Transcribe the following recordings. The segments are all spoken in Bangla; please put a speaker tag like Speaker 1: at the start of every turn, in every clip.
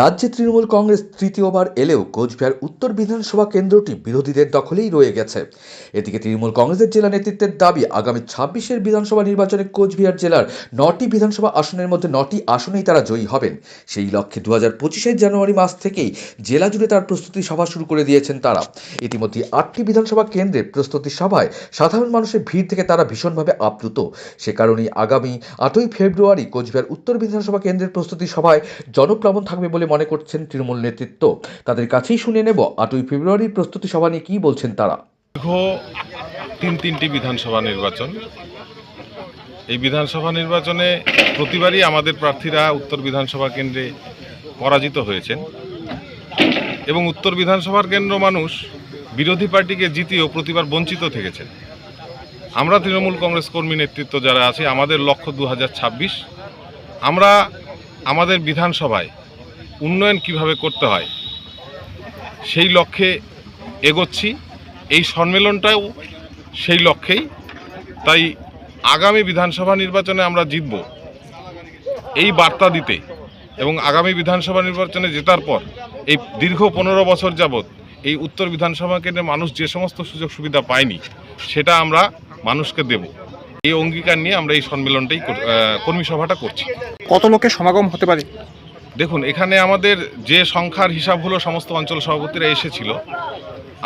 Speaker 1: রাজ্যে তৃণমূল কংগ্রেস তৃতীয়বার এলেও কোচবিহার উত্তর বিধানসভা কেন্দ্রটি বিরোধীদের দখলেই রয়ে গেছে। এদিকে তৃণমূল কংগ্রেসের জেলা নেতৃত্বের দাবি, আগামী ছাব্বিশের বিধানসভা নির্বাচনে কোচবিহার জেলার নটি বিধানসভা আসনের মধ্যে নটি আসনেই তারা জয়ী হবেন। সেই লক্ষ্যে দু হাজার পঁচিশের জানুয়ারি মাস থেকেই জেলা জুড়ে তার প্রস্তুতি সভা শুরু করে দিয়েছেন তারা। ইতিমধ্যে আটটি বিধানসভা কেন্দ্রে প্রস্তুতি সভায় সাধারণ মানুষের ভিড় থেকে তারা ভীষণভাবে আপ্লুত। সে কারণেই আগামী আটই ফেব্রুয়ারি কোচবিহার উত্তর বিধানসভা কেন্দ্রের প্রস্তুতি সভায় জনপ্লাবন থাকবে বলে মনে করছেন তৃণমূল নেতৃত্ব। তাদের কাছেই শুনে নেব আটই ফেব্রুয়ারির প্রস্তুতি সভা নিয়ে কী বলছেন তারা।
Speaker 2: দীর্ঘ তিন তিনটি বিধানসভা নির্বাচন। এই বিধানসভা নির্বাচনে প্রতিবারই আমাদের প্রার্থীরা উত্তর বিধানসভা কেন্দ্রে পরাজিত হয়েছেন এবং উত্তর বিধানসভার কেন্দ্র মানুষ বিরোধী পার্টিকে জিতিয়েও প্রতিবার বঞ্চিত থেকেছেন। আমরা তৃণমূল কংগ্রেস কর্মী নেতৃত্ব যারা আছে, আমাদের লক্ষ্য দু হাজার ছাব্বিশ। আমরা আমাদের বিধানসভায় উন্নয়ন কীভাবে করতে হয়, সেই লক্ষ্যে এগোচ্ছি। এই সম্মেলনটাও সেই লক্ষ্যেই। তাই আগামী বিধানসভা নির্বাচনে আমরা জিতব। এই বার্তা দিতে এবং আগামী বিধানসভা নির্বাচনে জেতার পর এই দীর্ঘ পনেরো বছর যাবৎ এই উত্তর বিধানসভা কেন্দ্রে মানুষ যে সমস্ত সুযোগ সুবিধা পায়নি, সেটা আমরা মানুষকে দেব। এই অঙ্গীকার নিয়ে আমরা এই সম্মেলনটাই কর্মী সভাটা করছি।
Speaker 3: কত লোকের সমাগম হতে পারে?
Speaker 2: দেখুন এখানে আমাদের যে সংখ্যার হিসাব হলো সমস্ত অঞ্চল সভাপতিরা এসেছিল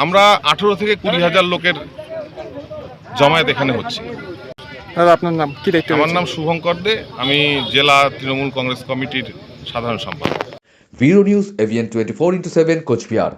Speaker 2: আমরা আঠেরো থেকে কুড়ি হাজার লোকের জমায়েত এখানে হচ্ছে।
Speaker 3: দাদা আপনার নাম কি দায়িত্ব
Speaker 2: আমার নাম শুভঙ্কর দে আমি জেলা তৃণমূল কংগ্রেস কমিটির সাধারণ সম্পাদক।
Speaker 1: Bureau news AVN twenty four into seven Cooch Behar